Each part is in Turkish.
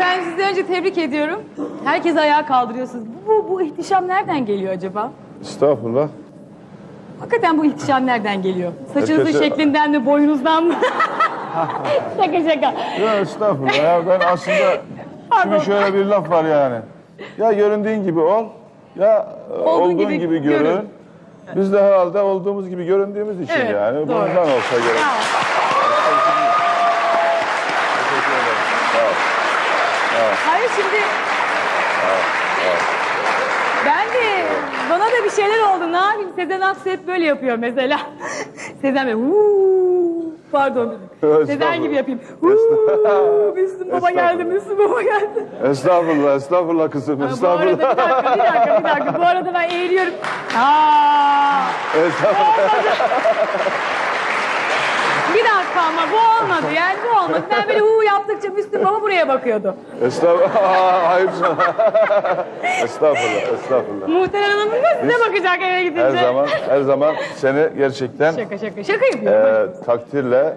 ben sizi önce tebrik ediyorum. Herkes ayağa kaldırıyorsunuz. Bu, bu ihtişam nereden geliyor acaba? Estağfurullah. Hakikaten bu ihtişam nereden geliyor? Saçınızın Herkese- şeklinden mi, boyunuzdan mı? şaka şaka. Ya estağfurullah ya ben aslında Pardon. şimdi şöyle bir laf var yani. Ya göründüğün gibi ol ya e, olduğun gibi gibi, görün. görün. Biz de herhalde olduğumuz gibi göründüğümüz için Evet, yani. doğru. Bundan olsa gerek. Bravo. Teşekkür ederim. Sağ ol. Hayır şimdi... Ben de bana da bir şeyler oldu. Ne yapayım? Sezen Aksu hep böyle yapıyor mesela. Sezen "Huu." pardon. Sezen gibi yapayım. "Huu." Müslüm Baba geldi, Müslüm Baba geldi. Estağfurullah, estağfurullah kızım, Ha, Bu arada bir estağfurullah. dakika, bir dakika, bir dakika. Bu arada ben eğiliyorum. Aa, estağfurullah. Bir dakika ama bu olmadı. Yani bu olmadı. Ben böyle huu yaptıkça Müslüm Baba buraya bakıyordu. Estağfurullah. Hayır estağfurullah, estağfurullah. Muhtemelen Hanım da size bakacak eve gidince. Her zaman, her zaman seni gerçekten Şaka şaka. Şaka yapıyorum. e, takdirle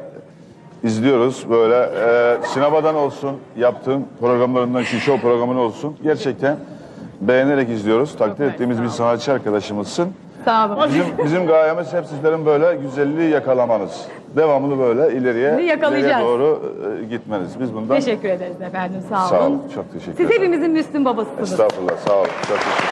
izliyoruz. Böyle e, sinemadan olsun, yaptığın programlarından ki show programın olsun. Gerçekten beğenerek izliyoruz. Takdir ettiğimiz bir sanatçı arkadaşımızsın. Sağ olun. Bizim, bizim gayemiz hep sizlerin böyle güzelliği yakalamanız. Devamlı böyle ileriye, yakalayacağız. ileriye doğru e, gitmeniz. Biz bundan Teşekkür ederiz efendim. Sağ olun. sağ olun. Çok teşekkür Siz ederim. hepimizin Müslüm babasısınız. Estağfurullah, sağ olun. Çok teşekkür